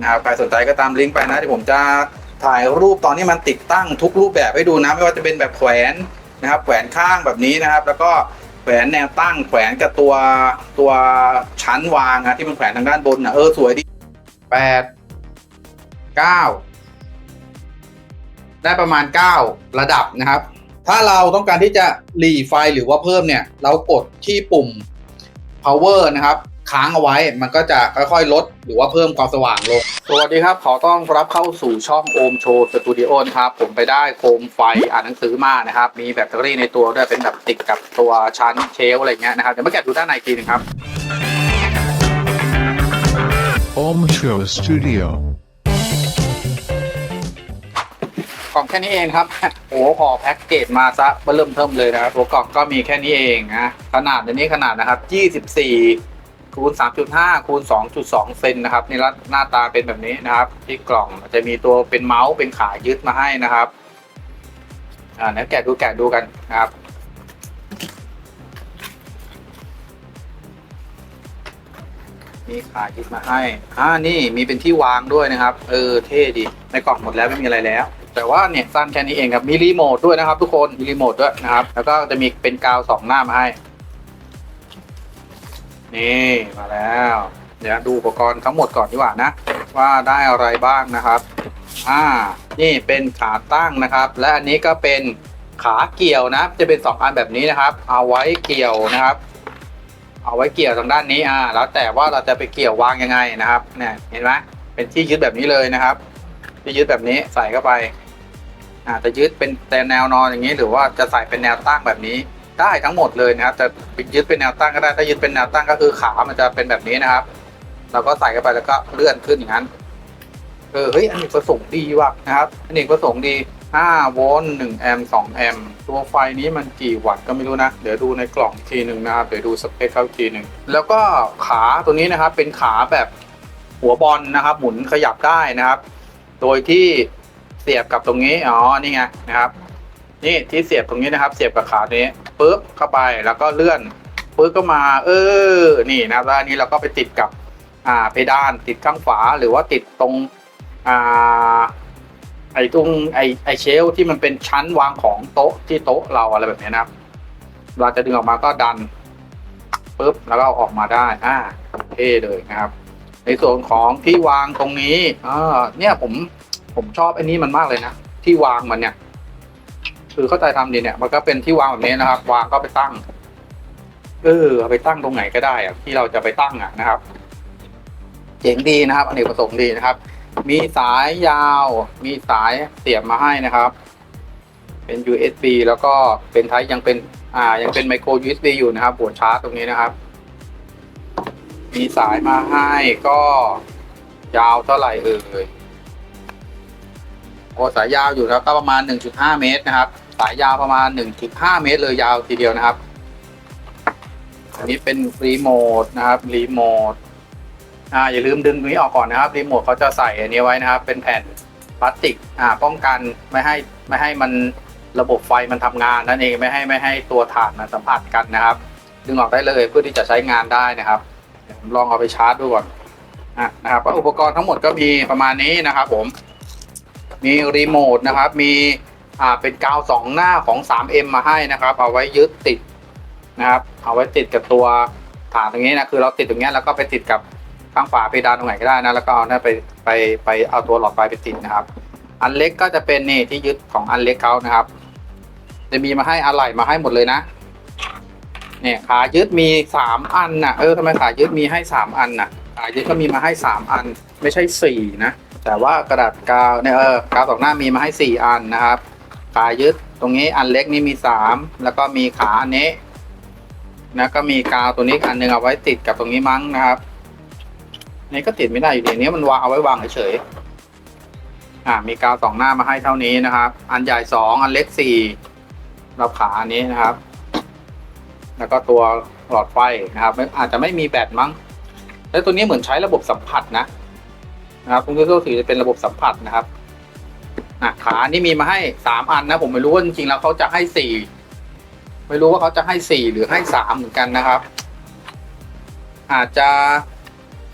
นะครับใครสนใจก็ตามลิงก์ไปนะที่ผมจะถ่ายรูปตอนที่มันติดตั้งทุกรูปแบบให้ดูนะไม่ว่าจะเป็นแบบแขวนนะครับแขวนข้างแบบนี้นะครับ แล้วก็แขวนแนวตั้งแขวนกับตัวตัวชั้นวางนะที่มันแขวนทางด้านบนนะเออสวยดีแปดเก้าได้ประมาณ 9 ระดับนะครับ ถ้าเราต้องการที่จะหลีไฟหรือว่าเพิ่มเนี่ย เรากดที่ปุ่ม power นะครับ ค้างเอาไว้ มันก็จะค่อยๆลดหรือว่าเพิ่มความสว่างลง สวัสดีครับ ขอต้อนรับเข้าสู่ช่องโอมโชว์สตูดิโอนะครับ ผมไปได้โคมไฟอ่านหนังสือมานะครับ มีแบตเตอรี่ในตัวด้วยเป็นแบบติดกับตัวชั้นเชลฟ์อะไรเงี้ยนะครับ เดี๋ยวมาแกะดูด้านในอีกทีหนึงครับ Om Show Studio. กล่องแค่นี้เองครับ โอ้พอแพ็กเกจมาซะเริ่มเทิมเลยนะครับตัวกล่องก็มีแค่นี้เองนะ ขนาดอันนี้ขนาดนะครับ 24 คูณ 3.5 คูณ 2.2 เซนนะครับในละหน้าตาเป็นแบบนี้นะครับ ที่กล่องจะมีตัวเป็นเมาส์เป็นขายึดมาให้นะครับ อ่าเดี๋ยวแกะดูแกะดูกันนะครับ มีขายึดมาให้ อ่านี่มีเป็นที่วางด้วยนะครับ เออเท่ดี ในกล่องหมดแล้วไม่มีอะไรแล้ว แต่ว่าเนี่ยสั้นแค่นี้เองครับ มีรีโมทด้วยนะครับ ทุกคน มีรีโมทด้วยนะครับ แล้วก็จะมีเป็นกาวสองหน้ามาให้ นี่มาแล้วเดี๋ยวดูอุปกรณ์ทั้งหมดก่อนดีกว่านะ ว่าได้อะไรบ้างนะครับอ่านี่เป็นขาตั้งนะครับ และอันนี้ก็เป็นขาเกี่ยวนะ จะเป็นสองอันแบบนี้นะครับ เอาไว้เกี่ยวนะครับ เอาไว้เกี่ยวทางด้านนี้อ่าแล้วแต่ว่าเราจะไปเกี่ยววางยังไงนะครับเนี่ยเห็นไหมเป็นที่ยึดแบบนี้เลยนะครับ ที่ยึดแบบนี้ใส่เข้าไปอ่าจะยึดเป็นแต่แนวนอนอย่างนี้ หรือว่าจะใส่เป็นแนวตั้งแบบนี้ ได้ทั้งหมดเลยนะครับจะยึดเป็นแนวตั้งก็ได้ถ้ายึดเป็นแนวตั้งก็คือขามันจะเป็นแบบนี้นะครับเราก็ใส่เข้าไปแล้วก็เลื่อนขึ้นอย่างนั้นเออเฮ้ยอันนี้ประสงค์ดีว่ะนะครับอันนี้ประสงค์ดี5โวลต์1แอมป์2แอมป์ตัวไฟนี้มันกี่วัตต์ก็ไม่รู้นะ เดี๋ยวดูในกล่องอีกทีหนึ่งนะครับ เดี๋ยวดูสเปคเขาอีกทีหนึ่งแล้วก็ขาตัวนี้นะครับเป็นขาแบบหัวบอลนะครับ หมุนขยับได้นะครับ โดยที่เสียบกับตรงนี้ อ๋อ นี่ไงนะครับ นี่ที่เสียบตรงนี้นะครับ เสียบกับขานี้ ปุ๊บเข้าไปแล้วก็เลื่อนปุ๊บก็มา เออ นี่นะครับแล้วอันนี้เราก็ไปติดกับอ่าเพดานติดข้างฝาหรือว่าติดตรงอ่าไอ้ตรงไอ้ไอ้เชลที่มันเป็นชั้นวางของโต๊ะที่โต๊ะเราอะไรแบบนี้นะครับ เราจะดึงออกมาก็ดันปุ๊บแล้วก็เอาออกมาได้อ่าเท่เลยนะครับ ในส่วนของที่วางตรงนี้อ่าเนี่ยผมผมชอบไอ้นี้มันมากเลยนะ ที่วางมันเนี่ย คือเข้าใจทำดีเนี่ยมันก็เป็นที่วางแบบนี้นะครับ วางก็ไปตั้ง เออไปตั้งตรงไหนก็ได้อะที่เราจะไปตั้งอะนะครับ เจ๋งดีนะครับอเนกประสงค์ดีนะครับ มีสายยาว มีสายเสียบมาให้นะครับ เป็น USB แล้วก็เป็นไทป์ยังเป็น อ่า ยังเป็นไมโคร USB อยู่นะครับหัวชาร์จตรงนี้นะครับ มีสายมาให้ก็ยาวเท่าไหร่เอ่ย อ้สายยาวอยู่แล้วก็ประมาณ 1.5 เมตรนะครับ สายยาวประมาณ 1.5 เมตร เลยยาวทีเดียวนะครับ อันนี้เป็นรีโมทนะครับรีโมทอ่าอย่าลืมดึงตรงนี้ออกก่อนนะครับรีโมทเขาจะใส่อันนี้ไว้นะครับ เป็นแผ่นพลาสติกอ่าป้องกันไม่ให้ไม่ให้มันระบบไฟมันทำงานนั่นเองไม่ให้ไม่ให้ตัวถ่านมันสัมผัสกันนะครับ ดึงออกได้เลยเพื่อที่จะใช้งานได้นะครับลองเอาไปชาร์จดูก่อนอะนะครับอุปกรณ์ทั้งหมดก็มีประมาณนี้นะครับผม มีรีโมทนะครับ มีอ่าเป็นกาวสองหน้าของ 3M มาให้นะครับ เอาไว้ยึดติดนะครับ เอาไว้ติดกับตัวฐานตรงนี้นะ คือเราติดตรงนี้แล้วก็ไปติดกับข้างฝาเพดานตรงไหนก็ได้นะ แล้วก็เอาเนี่ยไปไปไปเอาตัวหลอดไฟไปติดนะครับ อันเล็กก็จะเป็นนี่ที่ยึดของอันเล็กเขานะครับ จะมีมาให้อะไหล่มาให้หมดเลยนะเนี่ยขายึดมีสามอันน่ะเออทำไมขายึดมีให้สามอันน่ะขายึดก็มีมาให้สามอัน ไม่ใช่สี่นะ แต่ว่ากระดาษกาวเนี่ยเออกาวสองหน้ามีมาให้สี่อันนะครับ ขายึดตรงนี้อันเล็กนี่มีสามแล้วก็มีขาอันนี้นะก็มีกาวตัวนี้อันหนึงเอาไว้ติดกับตรงนี้มั้งนะครับนี่ก็ติดไม่ได้อยู่ดีนี้มันวางเอาไว้วางเฉยๆอ่ามีกาวสองหน้ามาให้เท่านี้นะครับ อันใหญ่สองอันเล็กสี่เราขาอันนี้นะครับ แล้วก็ตัวหลอดไฟนะครับอาจจะไม่มีแบตมั้ง แล้วตัวนี้เหมือนใช้ระบบสัมผัสนะ นะครับคุณก็ถือจะเป็นระบบสัมผัสนะครับอะขานี่มีมาให้สามอันนะ ผมไม่รู้ว่าจริงๆแล้วเขาจะให้สี่ไม่รู้ว่าเขาจะให้สี่หรือให้สามเหมือนกันนะครับ อาจจะ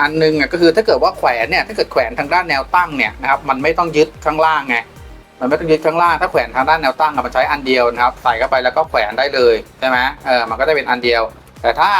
อันหนึงอะก็คือถ้าเกิดว่าแขวนเนี่ยถ้าเกิดแขวนทางด้านแนวตั้งเนี่ยนะครับ มันไม่ต้องยึดข้างล่างไงมันไม่ต้องยึดข้างล่างถ้าแขวนทางด้านแนวตั้งมันใช้อันเดียวนะครับ ใส่เข้าไปแล้วก็แขวนได้เลยใช่ไหมเออมันก็จะเป็นอันเดียว แต่ถ้า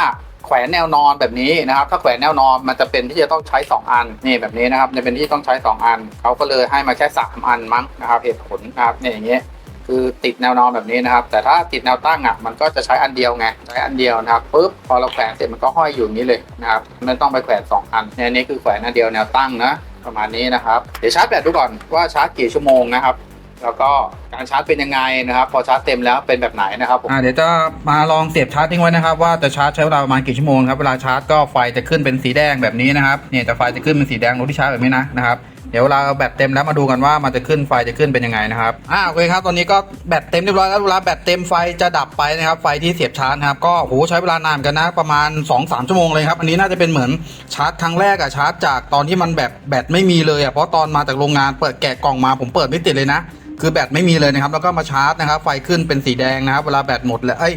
แขวนแนวนอนแบบนี้นะครับ ถ้าแขวนแนวนอนมันจะเป็นที่จะต้องใช้ 2 อันนี่แบบนี้นะครับจะเป็นที่ต้องใช้ 2 อันเขาก็เลยให้มาแค่ 3 อันมั้งนะครับเหตุผลนะครับเนี่ยอย่างเงี้ยคือติดแนวนอนแบบนี้นะครับ แต่ถ้าติดแนวตั้งอะมันก็จะใช้อันเดียวไงใช้อันเดียวนะครับปุ๊บพอเราแขวนเสร็จมันก็ห้อยอยู่นี้เลยนะครับไม่ต้องไปแขวนสองอันเนี่ยนนี้คือแขวนอันเดียวแนวตั้งนะประมาณนี้นะครับ เดี๋ยวชาร์จแบตดูก่อนว่าชาร์จกี่ชั่วโมงนะครับ แล้วก็การชาร์จเป็นยังไงนะครับ พอชาร์จเต็มแล้วเป็นแบบไหนนะครับผมอ่าเดี๋ยวจะมาลองเสียบชาร์จทิ้งไว้นะครับ ว่าจะชาร์จใช้เวลาประมาณกี่ชั่วโมงครับเวลาชาร์จก็ไฟจะขึ้นเป็นสีแดงแบบนี้นะครับเนี่ยจะไฟจะขึ้นเป็นสีแดงรถที่ชาร์จแบบนี้นะนะครับเดี๋ยวเวลาแบตเต็มแล้วมาดูกันว่ามันจะขึ้นไฟจะขึ้นเป็นยังไงนะครับอ่าโอเคครับตอนนี้ก็แบตเต็มเรียบร้อยแล้วเวลาแบตเต็มไฟจะดับไปนะครับไฟที่เสียบชาร์จครับก็โหใช้เวลานานเหมือนกันนะประมาณ 2-3 ชั่วโมงเลยครับอันนี้น่าจะเป็นเหมือนชาร์จครั้งแรกอะชาร์จจากตอนที่มันแบบแบตไม่มีเลยอะเพราะตอนมาจากโรงงานเปิดแกะกล่องมาผมเปิดไม่ติดเลยนะ คือแบตไม่มีเลยนะครับ แล้วก็มาชาร์จนะครับ ไฟขึ้นเป็นสีแดงนะครับ เวลาแบตหมดแล้วเอ้ย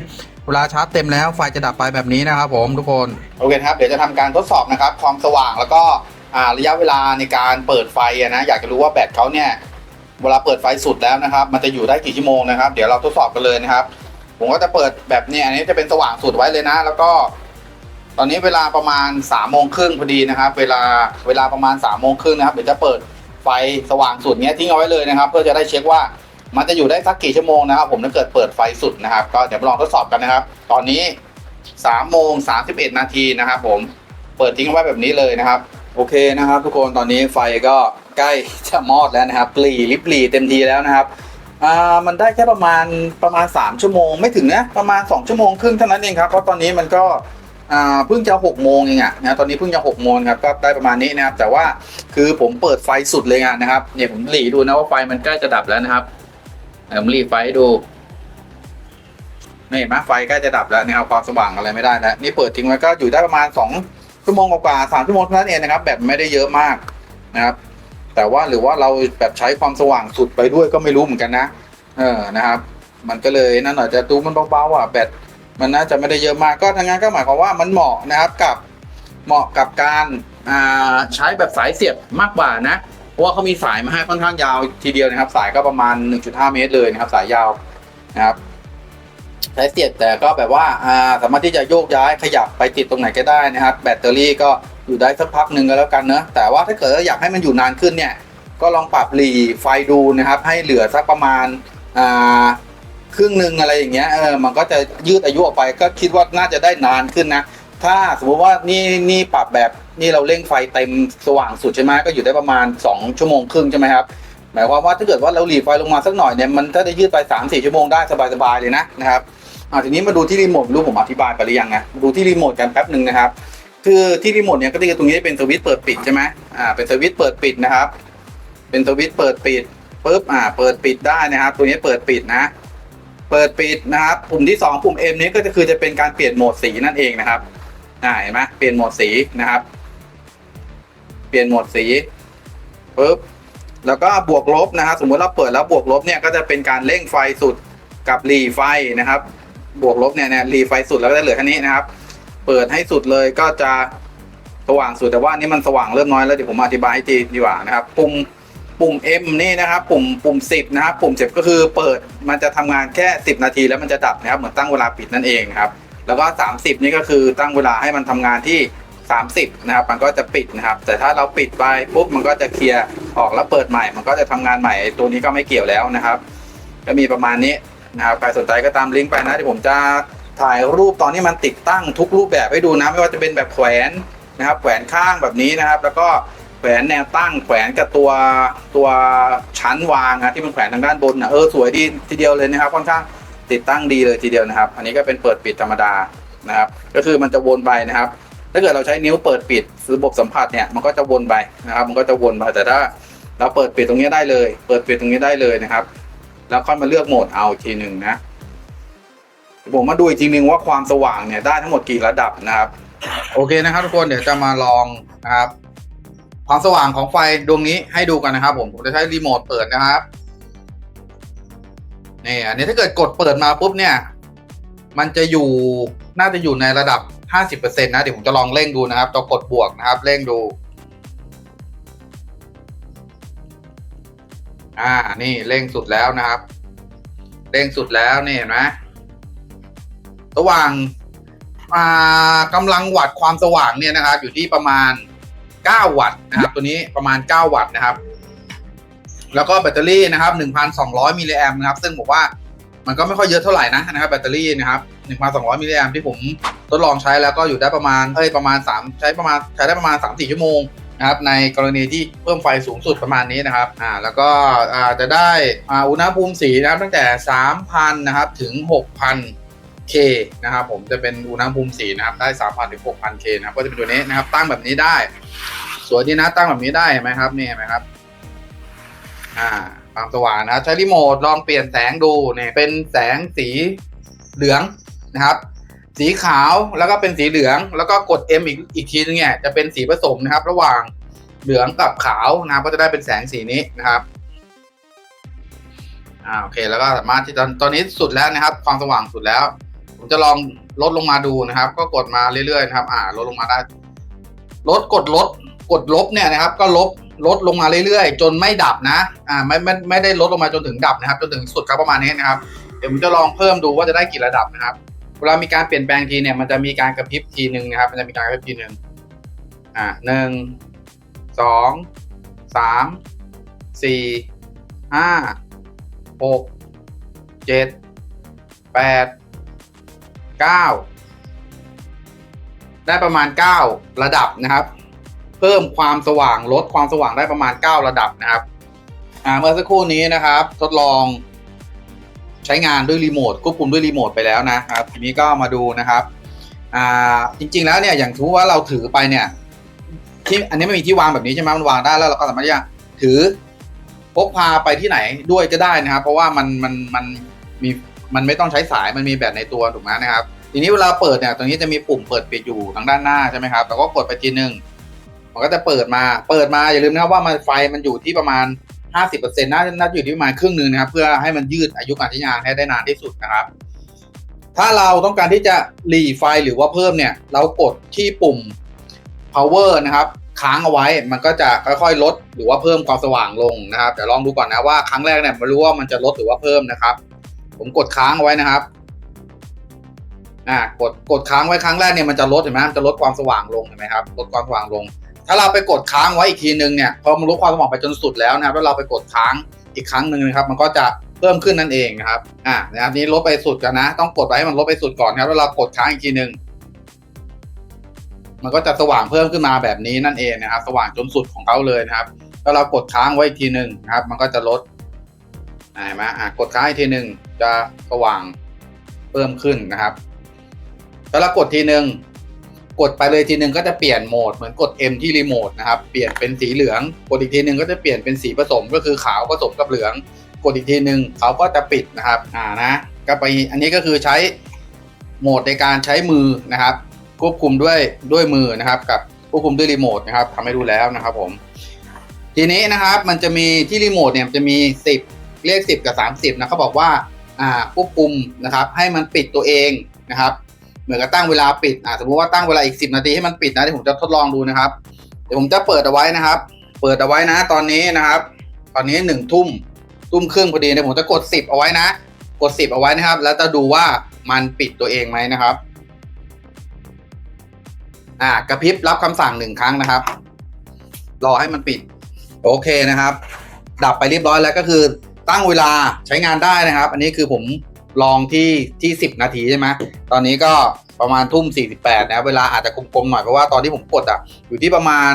เวลาชาร์จเต็มแล้วไฟจะดับไปแบบนี้นะครับผมทุกคนโอเคครับ เดี๋ยวจะทำการทดสอบนะครับความสว่างแล้วก็อ่าระยะเวลาในการเปิดไฟนะอยากจะรู้ว่าแบตเขาเนี่ยเวลาเปิดไฟสุดแล้วนะครับ มันจะอยู่ได้กี่ชั่วโมงนะครับ เดี๋ยวเราทดสอบกันเลยนะครับ ผมก็จะเปิดแบบเนี้อันนี้จะเป็นสว่างสุดไว้เลยนะ แล้วก็ ตอนนี้เวลาประมาณ3ามโมงครึ่งพอดีนะครับ เวลาเวลาประมาณ3ามโมงครึ่งนะครับเดี๋ยวจะเปิด ไฟสว่างสุดเนี้ยทิ้งเอาไว้เลยนะครับ เพื่อจะได้เช็คว่ามันจะอยู่ได้สักกี่ชั่วโมงนะครับ ผมถ้าเกิดเปิดไฟสุดนะครับ ก็เดี๋ยวมาลองทดสอบกันนะครับ ตอนนี้3ามโมงสานาทีนะครับ ผมเปิดทิ้งเอาไว้แบบนี้เลยนะครับ โอเคนะครับ ทุกคนตอนนี้ไฟก็ใกล้จะมอดแล้วนะครับปลีลิบลีเต็มทีแล้วนะครับอ่ามันได้แค่ประมาณประมาณ 3 ชั่วโมง ไม่ถึงนะประมาณ 2 ชั่วโมงครึ่งเท่านั้นเองครับเพราะตอนนี้มันก็ อ่าเพิ่งจะ6โมงเองอะนะตอนนี้เพิ่งจะ6โมงครับก็ได้ประมาณนี้นะครับแต่ว่าคือผมเปิดไฟสุดเลยอะนะครับเนี่ยผมหลีดูนะว่าไฟมันใกล้จะดับแล้วนะครับผมหลีไฟดูนี่เห็นไหมไฟใกล้จะดับแล้วนะครับความสว่างอะไรไม่ได้แล้วนี่เปิดทิ้งไว้ก็อยู่ได้ประมาณ 2 ชั่วโมงกว่าสามชั่วโมงเท่านั้นเองนะครับแบบไม่ได้เยอะมากนะครับ แต่ว่าหรือว่าเราแบบใช้ความสว่างสุดไปด้วยก็ไม่รู้เหมือนกันนะ เออนะครับ มันก็เลยนั่นหน่อยจะดูมันเบาๆอะแบต มันน่าจะไม่ได้เยอะมากก็ทางงานก็หมายความว่ามันเหมาะนะครับกับเหมาะกับการใช้แบบสายเสียบมากกว่านะเพราะว่าเขามีสายมาให้ค่อนข้างยาวทีเดียวนะครับ สายก็ประมาณ 1.5 เมตรเลยนะครับ สายยาวนะครับสายเสียบแต่ก็แบบว่าสามารถที่จะโยกย้ายขยับไปติดตรงไหนก็ได้นะครับ แบตเตอรี่ก็อยู่ได้สักพักหนึ่งก็แล้วกันเนอะแต่ว่าถ้าเกิดว่าอยากให้มันอยู่นานขึ้นเนี่ยก็ลองปรับหลีไฟดูนะครับ ให้เหลือสักประมาณอ่า ครึ่งหนึ่งอะไรอย่างเงี้ยเออมันก็จะยืดอายุออกไปก็คิดว่าน่าจะได้นานขึ้นนะ ถ้าสมมติว่านี่นี่ปรับแบบนี่เราเร่งไฟเต็มสว่างสุดใช่ไหมก็อยู่ได้ประมาณ 2 ชั่วโมงครึ่งใช่ไหมครับหมายความว่าถ้าเกิดว่าเราหลีไฟลงมาสักหน่อยเนี่ยมันถ้าได้ยืดไป3าสี่ชั่วโมงได้สบายๆเลยนะนะครับอ่าทีนี้มาดูที่รีโมทรู้ผมอธิบายไปหรือยังไงดูที่รีโมทกันแป๊บหนึ่งนะครับคือที่รีโมทเนี่ยก็คือตรงนี้เป็นสวิตช์เปิดปิดใช่ไหมอ่าเป็นสวิตช์เปิดปิดนะครับ เป็นสวิตช์เปิดปิดปุ๊บอ่าเปิดปิดได้นะครับ ตัวนี้เปิดปิดนะ เปิดปิดนะครับปุ่มที่ 2 ปุ่ม M นี้ก็จะคือจะเป็นการเปลี่ยนโหมดสีนั่นเองนะครับอ่าเห็นไหมเปลี่ยนโหมดสีนะครับ เปลี่ยนโหมดสีปุ๊บแล้วก็บวกลบนะครับสมมติเราเปิดแล้วบวกลบเนี่ยก็จะเป็นการเร่งไฟสุดกับหลีไฟนะครับ บวกลบเนี่ยเนี่ยหลีไฟสุดแล้วก็จะเหลือแค่นี้นะครับ เปิดให้สุดเลยก็จะสว่างสุดแต่ว่านี่มันสว่างเริ่มน้อยแล้วเดี๋ยวผมอธิบายให้ทีดีกว่านะครับปุ่ม ปุ่ม M นี่นะครับปุ่มปุ่ม 10 นะครับปุ่ม 10 ก็คือเปิดมันจะทำงานแค่ 10 นาทีแล้วมันจะดับนะครับเหมือนตั้งเวลาปิดนั่นเองครับแล้วก็ 30 นี่ก็คือตั้งเวลาให้มันทำงานที่ 30 นะครับ มันก็จะปิดนะครับ แต่ถ้าเราปิดไปปุ๊บมันก็จะเคลียร์ออกแล้วเปิดใหม่ มันก็จะทำงานใหม่ตัวนี้ก็ไม่เกี่ยวแล้วนะครับ ก็มีประมาณนี้นะครับใครสนใจก็ตามลิงก์ไปนะที่ผมจะถ่ายรูปตอนที่มันติดตั้งทุกรูปแบบให้ดูนะไม่ว่าจะเป็นแบบแขวนนะครับแขวนข้างแบบนี้นะครับ แล้วก็ แขวนแนวตั้งแขวนกับตัวตัวชั้นวางนะที่มันแขวนทางด้านบนนะเออสวยดีทีเดียวเลยนะครับค่อนข้างติดตั้งดีเลยทีเดียวนะครับ อันนี้ก็เป็นเปิดปิดธรรมดานะครับ ก็คือมันจะวนไปนะครับ ถ้าเกิดเราใช้นิ้วเปิดปิดระบบสัมผัสเนี่ยมันก็จะวนไปนะครับ มันก็จะวนไปแต่ถ้าเราเปิดปิดตรงนี้ได้เลย เปิดปิดตรงนี้ได้เลยนะครับ แล้วค่อยมาเลือกโหมดเอาทีหนึ่งนะผมมาดูอีกทีหนึ่งว่าความสว่างเนี่ยได้ทั้งหมดกี่ระดับนะครับ โอเคนะครับทุกคนเดี๋ยวจะมาลองนะครับ ความสว่างของไฟดวงนี้ให้ดูกันนะครับ ผมผมจะใช้รีโมทเปิดนะครับนี่อันนี้ถ้าเกิดกดเปิดมาปุ๊บเนี่ย มันจะอยู่น่าจะอยู่ในระดับ 50%นะเดี๋ยวผมจะลองเร่งดูนะครับตัวกดบวกนะครับเร่งดู อ่านี่เร่งสุดแล้วนะครับเร่งสุดแล้วนี่เห็นไหมระหว่างอ่ากำลังวัตต์ความสว่างเนี่ยนะครับ อยู่ที่ประมาณ 9 วัตต์นะครับ ตัวนี้ประมาณ 9 วัตต์นะครับ แล้วก็แบตเตอรี่นะครับ 1,200 มิลลิแอมนะครับ ซึ่งผมว่ามันก็ไม่ค่อยเยอะเท่าไหร่นะนะครับแบตเตอรี่นะครับ1,200มิลลิแอมที่ผมทดลองใช้แล้วก็อยู่ได้ประมาณเอ้ยประมาณ 3 ใช้ประมาณใช้ได้ประมาณ 3-4 ชั่วโมงนะครับในกรณีที่เพิ่มไฟสูงสุดประมาณนี้นะครับอ่าแล้วก็อ่าจะได้อ่าอุณหภูมิสีนะครับตั้งแต่ 3,000 นะครับถึง 6,000 K นะครับผมจะเป็นอุณหภูมิสีนะครับได้ 3,000 ถึง 6,000 K นะครับก็จะเป็นตัวนี้นะครับ ตั้งแบบนี้ได้ สวยดีนะตั้งแบบนี้ได้เห็นไหมครับนี่เห็นไหมครับอ่าความสว่างนะใช้รีโมทลองเปลี่ยนแสงดูเนี่ยเป็นแสงสีเหลืองนะครับ สีขาวแล้วก็เป็นสีเหลือง แล้วก็กด M อีกอีกทีนึงเนี่ยจะเป็นสีผสมนะครับ ระหว่างเหลืองกับขาวนะก็จะได้เป็นแสงสีนี้นะครับอ่าโอเคแล้วก็สามารถที่ตอนตอนนี้สุดแล้วนะครับ ความสว่างสุดแล้ว ผมจะลองลดลงมาดูนะครับ ก็กดมาเรื่อยๆนะครับ อ่าลดลงมาได้ ลดกดลดกดลบเนี่ยนะครับ ก็ลบลดลงมาเรื่อยๆ จนไม่ดับนะ อ่าไม่ไม่ไม่ได้ลดลงมาจนถึงดับนะครับ จนถึงสุดครับประมาณนี้นะครับ เดี๋ยวผมจะลองเพิ่มดูว่าจะได้กี่ระดับนะครับ เวลามีการเปลี่ยนแปลงทีเนี่ย มันจะมีการกระพริบทีหนึ่งนะครับ มันจะมีการกระพริบทีหนึ่งอ่าหนึ่งสองสามสี่ห้าหกเจ็ดแปด เก้าได้ประมาณเก้าระดับนะครับ เพิ่มความสว่างลดความสว่างได้ประมาณเก้าระดับนะครับเมื่อสักครู่นี้นะครับ ทดลองใช้งานด้วยรีโมทควบคุมด้วยรีโมทไปแล้วนะครับ ทีนี้ก็มาดูนะครับจริง ๆ แล้วเนี่ยอย่างถือว่าเราถือไปเนี่ยที่อันนี้ไม่มีที่วางแบบนี้ใช่ไหมมันวางได้แล้วเราก็สามารถที่จะถือพกพาไปที่ไหนด้วยก็ได้นะครับ เพราะว่ามันมันมันมี มันไม่ต้องใช้สายมันมีแบตในตัวถูกไหมนะครับ ทีนี้เวลาเปิดเนี่ยตรงนี้จะมีปุ่มเปิดปิดอยู่ทางด้านหน้าใช่ไหมครับแล้วก็กดไปทีหนึ่งมันก็จะเปิดมาเปิดมาอย่าลืมนะครับว่ามันไฟมันอยู่ที่ประมาณ 50%น่าน่าจะอยู่ที่ประมาณครึ่งหนึ่งนะครับ เพื่อให้มันยืดอายุการใช้งานให้ได้นานที่สุดนะครับ ถ้าเราต้องการที่จะหลีไฟหรือว่าเพิ่มเนี่ย เรากดที่ปุ่ม power นะครับค้างเอาไว้มันก็จะค่อยๆลดหรือว่าเพิ่มความสว่างลงนะครับแต่ลองดูก่อนนะว่าครั้งแรกเนี่ยไม่รู้ว่ามันจะลดหรือว่าเพิ่มนะครับ ผมกดค้างไว้นะครับอ่ากดกดค้างไว้ครั้งแรกเนี่ยมันจะลดเห็นไหมมันจะลดความสว่างลงเห็นไหมครับลดความสว่างลง ถ้าเราไปกดค้างไว้อีกทีนึงเนี่ยพอมันลดความสว่างไปจนสุดแล้วนะครับแล้วเราไปกดค้างอีกครั้งหนึ่งนะครับ มันก็จะเพิ่มขึ้นนั่นเองนะครับอ่านะครับนี้ลดไปสุดกันนะ ต้องกดไว้ให้มันลดไปสุดก่อนครับแล้วเรากดค้างอีกทีนึงมันก็จะสว่างเพิ่มขึ้นมาแบบนี้นั่นเองนะครับ สว่างจนสุดของเขาเลยนะครับแล้วเรากดค้างไว้อีกทีหนึ่งนะครับ มันก็จะลด เห็นไหมอ่ากดค้างอีกทีหนึ่งจะสว่างเพิ่มขึ้นนะครับ แล้วเรากดทีหนึ่งกดไปเลยทีหนึ่งก็จะเปลี่ยนโหมดเหมือนกด M ที่รีโมทนะครับ เปลี่ยนเป็นสีเหลือง กดอีกทีหนึ่งก็จะเปลี่ยนเป็นสีผสมก็คือขาวผสมกับเหลือง กดอีกทีหนึ่งเขาก็จะปิดนะครับ อ่านะ ก็ไปอันนี้ก็คือใช้โหมดในการใช้มือนะครับ ควบคุมด้วยด้วยมือนะครับ กับควบคุมด้วยรีโมทนะครับทำให้ดูแล้วนะครับผม ทีนี้นะครับมันจะมีที่รีโมทเนี่ยจะมี 10 เลข 10 กับ 30นะเขาบอกว่าอ่าควบคุมนะครับให้มันปิดตัวเองนะครับเหมือนกับตั้งเวลาปิดอ่าสมมติว่าตั้งเวลาอีก 10 นาทีให้มันปิดนะเดี๋ยวผมจะทดลองดูนะครับเดี๋ยวผมจะเปิดเอาไว้นะครับ เปิดเอาไว้นะตอนนี้นะครับ ตอนนี้หนึ่งทุ่มทุ่มครึ่งพอดีเดี๋ยวผมจะกด 10 เอาไว้นะ กด 10 เอาไว้นะครับ แล้วจะดูว่ามันปิดตัวเองไหมนะครับอ่ากระพริบรับคำสั่งหนึ่งครั้งนะครับ รอให้มันปิด โอเคนะครับ ดับไปเรียบร้อยแล้วก็คือ ตั้งเวลาใช้งานได้นะครับ อันนี้คือผมลองที่ที่สิบนาทีใช่ไหมตอนนี้ก็ประมาณทุ่มสี่สิบแปดนะเวลาอาจจะกลมๆหน่อยเพราะว่าตอนที่ผมกดอะอยู่ที่ประมาณ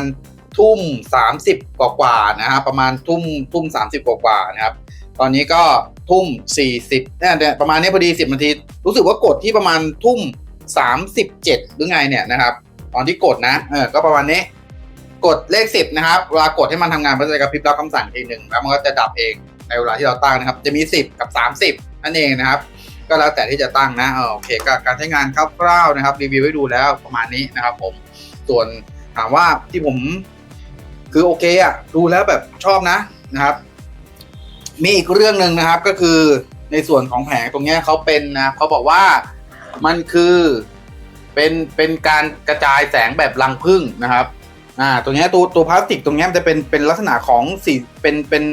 ทุ่มสามสิบกว่าๆนะครับประมาณทุ่มทุ่มสามสิบกว่าๆนะครับตอนนี้ก็ทุ่มสี่สิบเนี่ยประมาณนี้พอดีสิบนาที รู้สึกว่ากดที่ประมาณทุ่มสามสิบเจ็ดหรือไงเนี่ยนะครับ ตอนที่กดนะเออก็ประมาณนี้กดเลขสิบนะครับเวลากดให้มันทำงานมันจะกระพริบรับคำสั่งทีหนึ่งแล้วมันก็จะดับเอง ในเวลาที่เราตั้งนะครับ จะมีสิบกับสามสิบนั่นเองนะครับ ก็แล้วแต่ที่จะตั้งนะโอเคก็การใช้งานคร่าวๆนะครับ รีวิวให้ดูแล้วประมาณนี้นะครับ ผมส่วนถามว่าที่ผมคือโอเคอะดูแล้วแบบชอบนะนะครับ มีอีกเรื่องหนึ่งนะครับก็คือในส่วนของแผงตรงนี้เขาเป็นนะเขาบอกว่ามันคือเป็นเป็นการกระจายแสงแบบรังผึ้งนะครับอ่าตัวเนี้ตัวตัวพลาสติกตรงนี้จะเป็นเป็นลักษณะของสี่เป็นเป็น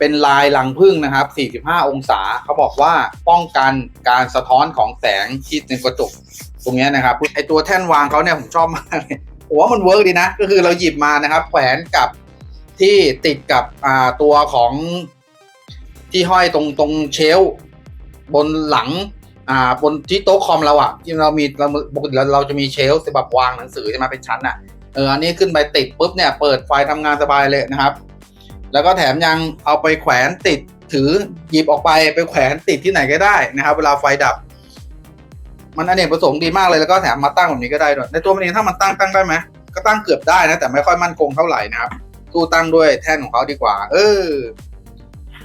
เป็นลายรังผึ้งนะครับ 45 องศา เขาบอกว่าป้องกันการสะท้อนของแสงที่ในกระจกตรงนี้นะครับไอตัวแท่นวางเขาเนี่ยผมชอบมากเลยผมว่ามันเวิร์กดีนะ ก็คือเราหยิบมานะครับ แขวนกับที่ติดกับอ่าตัวของที่ห้อยตรงตรงเชลบนหลังอ่าบนที่โต๊ะคอมเราอะที่เรามีเราปกติเราจะมีเชลสำหรับวางหนังสือใช่ไหมเป็นชั้นอะเอออันนี้ขึ้นไปติดปุ๊บเนี่ยเปิดไฟทำงานสบายเลยนะครับ แล้วก็แถมยังเอาไปแขวนติดถือหยิบออกไปไปแขวนติดที่ไหนก็ได้นะครับ เวลาไฟดับ มันอเนกประสงค์ดีมากเลยแล้วก็แถมมาตั้งแบบนี้ก็ได้ด้วยในตัวมันเองถ้ามันตั้งตั้งได้ไหมก็ตั้งเกือบได้นะแต่ไม่ค่อยมั่นคงเท่าไหร่นะครับตู้ตั้งด้วยแท่นของเขาดีกว่า เออ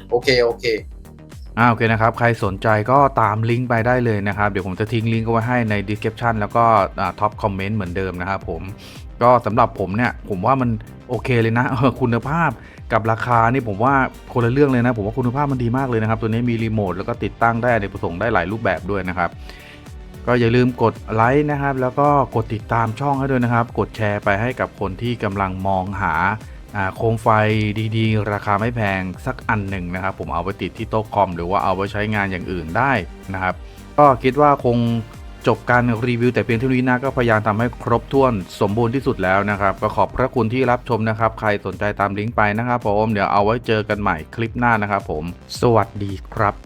โอเคโอเคอ่าโอเคนะครับ ใครสนใจก็ตามลิงก์ไปได้เลยนะครับ เดี๋ยวผมจะทิ้งลิงก์เอาไว้ให้ใน description แล้วก็ท็อปคอมเมนต์เหมือนเดิมนะครับผม ก็สำหรับผมเนี่ยผมว่ามันโอเคเลยนะคุณภาพกับราคานี่ผมว่าคนละเรื่องเลยนะ ผมว่าคุณภาพมันดีมากเลยนะครับ ตัวนี้มีรีโมทแล้วก็ติดตั้งได้ในประสงค์ได้หลายรูปแบบด้วยนะครับ ก็อย่าลืมกดไลค์นะครับ แล้วก็กดติดตามช่องให้ด้วยนะครับ กดแชร์ไปให้กับคนที่กำลังมองหาโคมไฟดีๆ ราคาไม่แพงสักอันหนึ่งนะครับ ผมเอาไปติดที่โต๊ะคอม หรือว่าเอาไปใช้งานอย่างอื่นได้นะครับ ก็คิดว่าคง จบการรีวิวแต่เพียงเท่านี้นะก็พยายามทำให้ครบถ้วนสมบูรณ์ที่สุดแล้วนะครับก็ขอบพระคุณที่รับชมนะครับ ใครสนใจตามลิงก์ไปนะครับผมเดี๋ยวเอาไว้เจอกันใหม่คลิปหน้านะครับผม สวัสดีครับ